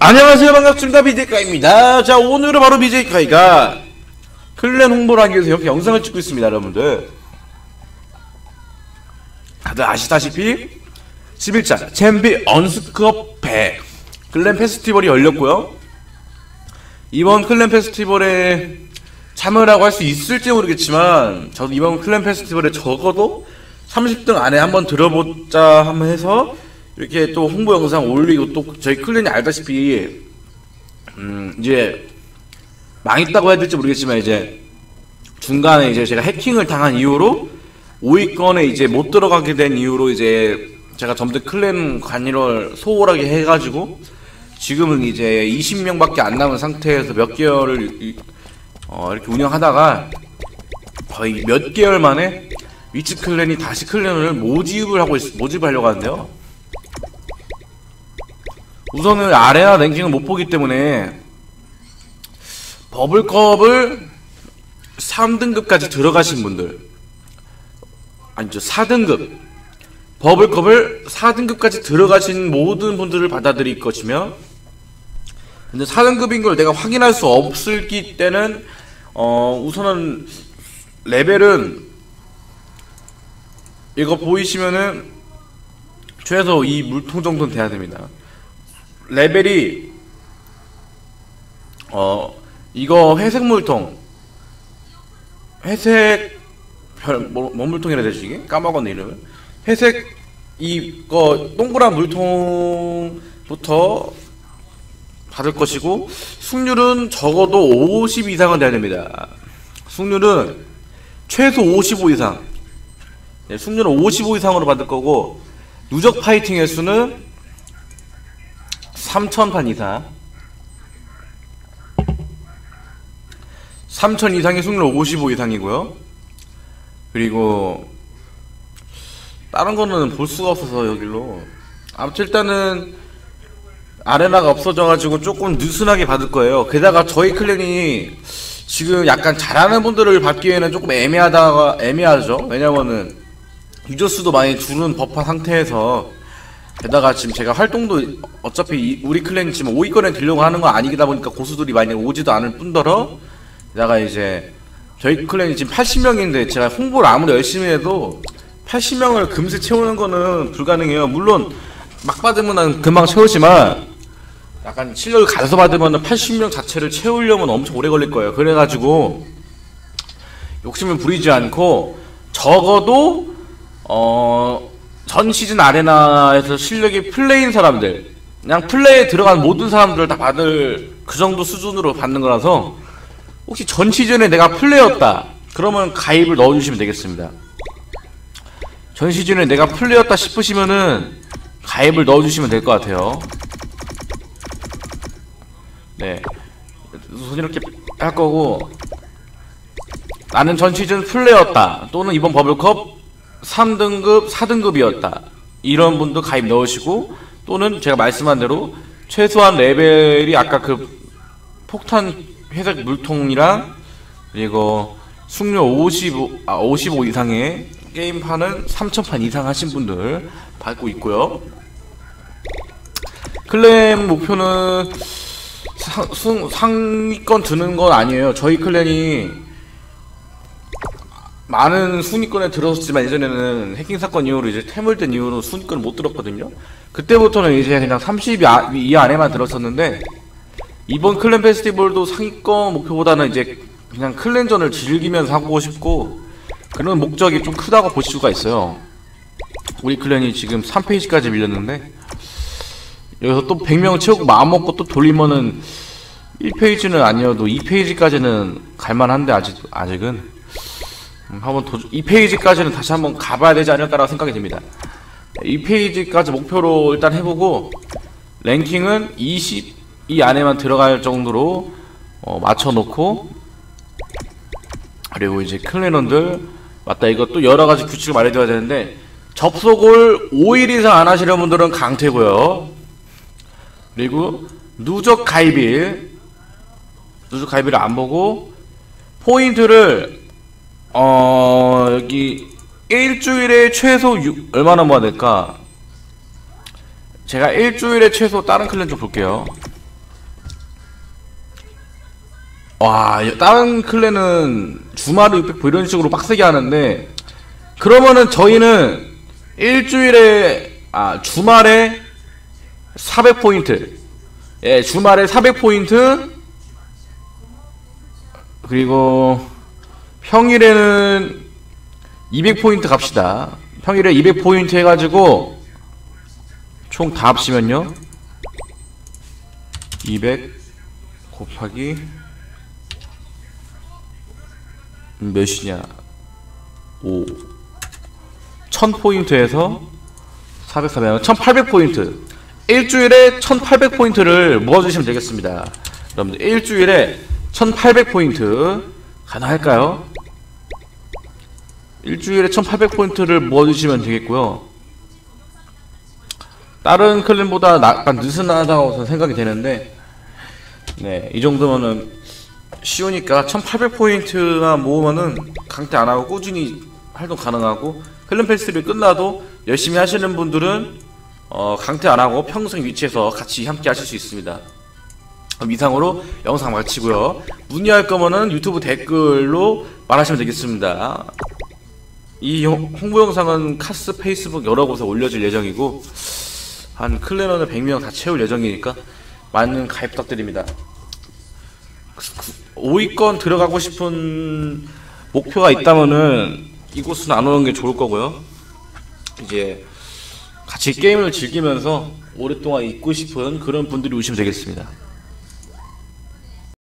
안녕하세요. 반갑습니다. BJ카입니다. 자 오늘은 바로 BJ카이가 클랜 홍보를 하기 위해서 이렇게 영상을 찍고 있습니다 여러분들. 다들 아시다시피 11차 챔피 언스컵 100 클랜 페스티벌이 열렸고요. 이번 클랜 페스티벌에 참여를 하고 할 수 있을지 모르겠지만 저도 이번 클랜 페스티벌에 적어도 30등 안에 한번 들어보자 해서 이렇게 또 홍보 영상 올리고 또 저희 클랜이 알다시피 음 이제 망했다고 해야 될지 모르겠지만 이제 중간에 이제 제가 해킹을 당한 이후로 5위권에 이제 못 들어가게 된 이후로 이제 제가 전부 클랜 관리를 소홀하게 해가지고 지금은 이제 20명밖에 안 남은 상태에서 몇 개월을 이- 어, 이렇게 운영하다가 거의 몇 개월 만에 위치 클랜이 다시 클랜을 모집을 하고 있, 모집하려고 하는데요. 우선은 아레나 랭킹을 못 보기 때문에 버블컵을 3등급까지 들어가신 분들 아니죠 4등급 버블컵을 4등급까지 들어가신 모든 분들을 받아들일 것이며 근데 4등급인 걸 내가 확인할 수 없을기 때는 어 우선은 레벨은 이거 보이시면은 최소 이 물통 정도는 돼야 됩니다. 레벨이 어 이거 회색 물통 회색 별 뭐 뭔 물통이라 해야 되지 이게 까먹었네 이름을 회색 이거 동그란 물통부터 받을 것이고 승률은 적어도 50 이상은 돼야 됩니다. 승률은 최소 55 이상. 네, 승률은 55 이상으로 받을 거고 누적 파이팅 횟수는 3,000판 이상. 3,000 이상의 승률 55 이상이고요. 그리고 다른 거는 볼 수가 없어서 여기로. 아무튼 일단은 아레나가 없어져가지고 조금 느슨하게 받을 거예요. 게다가 저희 클랜이 지금 약간 잘하는 분들을 받기에는 조금 애매하다가 애매하죠. 왜냐면은 유저 수도 많이 줄은 법한 상태에서 게다가 지금 제가 활동도 어차피 이- 우리 클랜이 지금 5위권에 들려고 하는 거 아니다 보니까 고수들이 많이 오지도 않을 뿐더러 게다가 이제 저희 클랜이 지금 80명인데 제가 홍보를 아무리 열심히 해도 80명을 금세 채우는 거는 불가능해요. 물론 막 받으면 금방 채우지만 약간 실력을 가려서 받으면 80명 자체를 채우려면 엄청 오래 걸릴 거예요. 그래가지고 욕심을 부리지 않고 적어도 어, 전 시즌 아레나에서 실력이 플레이인 사람들 그냥 플레이에 들어간 모든 사람들을 다 받을 그 정도 수준으로 받는 거라서 혹시 전 시즌에 내가 플레이였다 그러면 가입을 넣어주시면 되겠습니다. 전 시즌에 내가 플레이였다 싶으시면은 가입을 넣어주시면 될 것 같아요. 네. 우선 이렇게 할 거고 나는 전 시즌 플레이였다 또는 이번 버블컵 3등급 4등급이었다 이런 분도 가입 넣으시고 또는 제가 말씀한 대로 최소한 레벨이 아까 그 폭탄 회색 물통이랑 그리고 숙려 55, 아, 55 이상의 게임판은 3000판 이상 하신 분들 받고 있고요 클랜 목표는 상, 승, 상위권 드는 건 아니에요. 저희 클랜이 많은 순위권에 들었지만 예전에는 해킹 사건 이후로 이제 퇴물된 이후로 순위권을 못 들었거든요. 그때부터는 이제 그냥 30위 아, 이 안에만 들었었는데 이번 클랜 페스티벌도 상위권 목표보다는 이제 그냥 클랜전을 즐기면서 하고 싶고 그런 목적이 좀 크다고 보실 수가 있어요. 우리 클랜이 지금 3페이지까지 밀렸는데 여기서 또 100명 채우고 마음먹고 또 돌리면은 1페이지는 아니어도 2페이지까지는 갈만한데 아직, 아직은 음, 한번 도 2페이지까지는 다시 한번 가봐야 되지 않을까라고 생각이 듭니다. 2페이지까지 목표로 일단 해보고 랭킹은 20 이 안에만 들어갈 정도로 어, 맞춰놓고 그리고 이제 클랜원들 맞다 이것도 여러가지 규칙을 말해줘야 되는데 접속을 5일 이상 안 하시는 분들은 강퇴고요. 그리고 누적 가입일 누적 가입일을 안 보고 포인트를 어 여기 일주일에 최소 6, 얼마나 모아야 될까? 제가 일주일에 최소 다른 클랜 좀 볼게요. 와 다른 클랜은 주말에 600포 이런 식으로 빡세게 하는데 그러면은 저희는 일주일에 아 주말에 400포인트. 예 주말에 400포인트. 그리고 평일에는 200포인트 갑시다. 평일에 200포인트 해가지고 총 다 합치면요. 200 곱하기 음, 몇이냐? 5 1000포인트에서 400, 400, 1800포인트. 일주일에 1800포인트를 모아주시면 되겠습니다. 여러분들 일주일에 1800포인트 가능할까요? 일주일에 1800포인트를 모아주시면 되겠고요 다른 클랜보다 약간 느슨하다고 생각이 되는데 네, 이 정도면은 쉬우니까 1800포인트나 모으면은 강퇴 안 하고 꾸준히 활동 가능하고 클랜 페스티벌이 끝나도 열심히 하시는 분들은 어, 강퇴 안 하고 평생 위치에서 같이 함께 하실 수 있습니다. 그럼 이상으로 영상 마치고요. 문의할 거면은 유튜브 댓글로 말하시면 되겠습니다. 이 영- 홍보 영상은 카스 페이스북 여러 곳에 올려질 예정이고 한 클랜원을 100명 다 채울 예정이니까 많은 가입 부탁드립니다. 5위권 들어가고 싶은 목표가 있다면은 이곳은 안 오는 게 좋을 거고요. 이제 같이 게임을 즐기면서 오랫동안 있고 싶은 그런 분들이 오시면 되겠습니다.